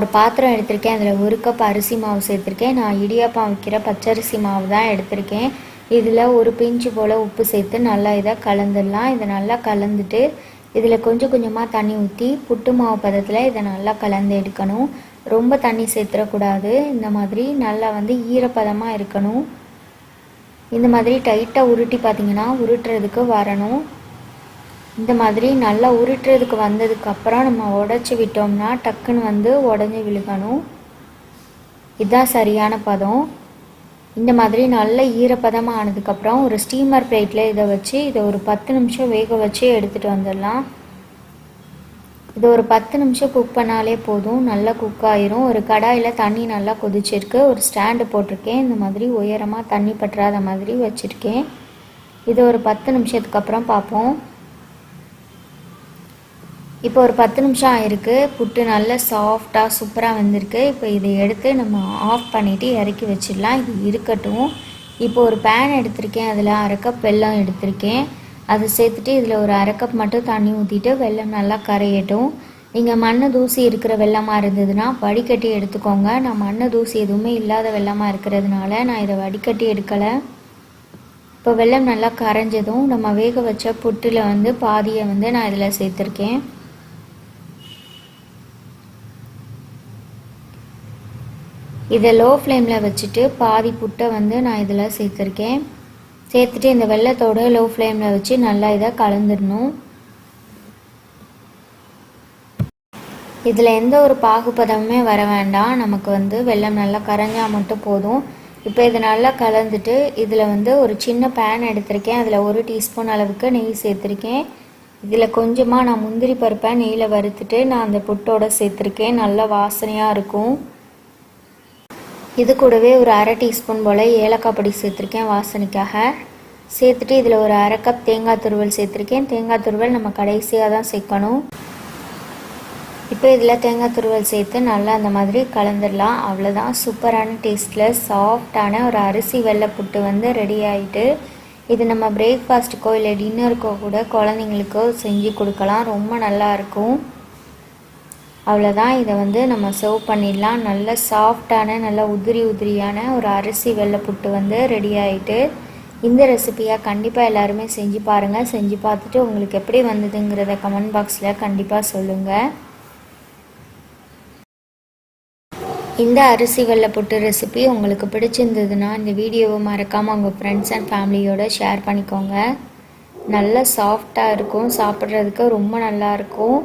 ஒரு பாத்திரம் எடுத்திருக்கேன். அதில் ஒரு கப் அரிசி மாவு சேர்த்துருக்கேன். நான் இடியாப்பம் வைக்கிற பச்சரிசி மாவு தான் எடுத்திருக்கேன். இதில் ஒரு பிஞ்சு போல் உப்பு சேர்த்து நல்லா இதை கலந்துடலாம். இதை நல்லா கலந்துட்டு இதில் கொஞ்சம் கொஞ்சமாக தண்ணி ஊற்றி புட்டு மாவு பதத்தில் இதை நல்லா கலந்து எடுக்கணும். ரொம்ப தண்ணி சேர்த்துடக்கூடாது. இந்த மாதிரி நல்லா வந்து ஈரப்பதமாக இருக்கணும். இந்த மாதிரி டைட்டாக உருட்டி பார்த்தீங்கன்னா உருட்டுறதுக்கு வரணும். இந்த மாதிரி நல்லா உருட்டுறதுக்கு வந்ததுக்கப்புறம் நம்ம உடச்சி விட்டோம்னா டக்குன்னு வந்து உடஞ்சி விழுகணும். இதுதான் சரியான பதம். இந்த மாதிரி நல்ல ஈரப்பதமாக ஆனதுக்கப்புறம் ஒரு ஸ்டீமர் பிளேட்டில் இதை வச்சு இதை ஒரு பத்து நிமிஷம் வேக வச்சு எடுத்துகிட்டு வந்துடலாம். இது ஒரு பத்து நிமிஷம் குக் பண்ணாலே போதும். நல்லா குக் ஆயிரும். ஒரு கடாயில் தண்ணி நல்லா கொதிச்சிருக்கு. ஒரு ஸ்டாண்டு போட்டிருக்கேன். இந்த மாதிரி உயரமாக தண்ணி பற்றாத மாதிரி வச்சுருக்கேன். இது ஒரு பத்து நிமிஷத்துக்கு அப்புறம் பார்ப்போம். இப்போ ஒரு பத்து நிமிஷம் ஆயிருக்கு. புட்டு நல்லா சாஃப்டாக சூப்பராக வந்திருக்கு. இப்போ இதை எடுத்து நம்ம ஆஃப் பண்ணிவிட்டு இறக்கி வச்சிடலாம். இது இருக்கட்டும். இப்போ ஒரு பேன் எடுத்திருக்கேன். அதில் அரை கப் வெல்லம் எடுத்திருக்கேன். அதை சேர்த்துட்டு இதில் ஒரு அரை கப் மட்டும் தண்ணி ஊற்றிட்டு வெல்லம் நல்லா கரையட்டும். நீங்கள் மண் தூசி இருக்கிற வெள்ளமாக இருந்ததுன்னா வடிகட்டி எடுத்துக்கோங்க. நான் மண் தூசி எதுவுமே இல்லாத வெள்ளமாக இருக்கிறதுனால நான் இதை வடிகட்டி எடுக்கலை. இப்போ வெள்ளம் நல்லா கரைஞ்சதும் நம்ம வேக வச்ச புட்டில் வந்து பாதியை வந்து நான் இதில் சேர்த்துருக்கேன். இதை லோ ஃப்ளேமில் வச்சுட்டு பாதி புட்டை வந்து நான் இதில் சேர்த்துருக்கேன். சேர்த்துட்டு இந்த வெள்ளத்தோட லோ ஃப்ளேமில் வச்சு நல்லா இதை கலந்துடணும். இதில் எந்த ஒரு பாகுபதமுமே வர வேண்டாம். நமக்கு வந்து வெள்ளம் நல்லா கரைஞ்சால் மட்டும் போதும். இப்போ இதை நல்லா கலந்துட்டு இதில் வந்து ஒரு சின்ன பேன் எடுத்திருக்கேன். அதில் ஒரு டீஸ்பூன் அளவுக்கு நெய் சேர்த்துருக்கேன். இதில் கொஞ்சமாக நான் முந்திரி பருப்பை நெய்யில் வறுத்துட்டு நான் அந்த புட்டோட சேர்த்துருக்கேன். நல்லா வாசனையாக இருக்கும். இது கூடவே ஒரு அரை டீஸ்பூன் போல் ஏலக்காய் பொடி சேர்த்துருக்கேன் வாசனைக்காக. சேர்த்துட்டு இதில் ஒரு அரை கப் தேங்காய் துருவல் சேர்த்துருக்கேன். தேங்காய் துருவல் நம்ம கடைசியாக தான் சேர்க்கணும். இப்போ இதில் தேங்காய் துருவல் சேர்த்து நல்லா அந்த மாதிரி கலந்துடலாம். அவ்வளோதான் சூப்பரான டேஸ்ட்டில் சாஃப்டான ஒரு அரிசி வெள்ளை புட்டு வந்து ரெடி ஆகிட்டு இது நம்ம பிரேக்ஃபாஸ்ட்டுக்கோ இல்லை டின்னருக்கோ கூட குழந்தைங்களுக்கோ செஞ்சு கொடுக்கலாம். ரொம்ப நல்லாயிருக்கும் அவ்வளோதான் இதை வந்து நம்ம சர்வ் பண்ணிடலாம். நல்ல சாஃப்டான நல்ல உதிரி உதிரியான ஒரு அரிசி வெள்ளை புட்டு வந்து ரெடி ஆகிட்டு இந்த ரெசிபியாக கண்டிப்பாக எல்லாருமே செஞ்சு பாருங்கள் செஞ்சு பார்த்துட்டு உங்களுக்கு எப்படி வந்ததுங்கிறத கமெண்ட் பாக்ஸில் கண்டிப்பாக சொல்லுங்கள் இந்த அரிசி வெள்ளை புட்டு ரெசிபி உங்களுக்கு பிடிச்சிருந்ததுன்னா இந்த வீடியோவை மறக்காமல் உங்கள் ஃப்ரெண்ட்ஸ் அண்ட் ஃபேமிலியோட ஷேர் பண்ணிக்கோங்க. நல்ல சாஃப்டாக இருக்கும். சாப்பிட்றதுக்கு ரொம்ப நல்லா இருக்கும்.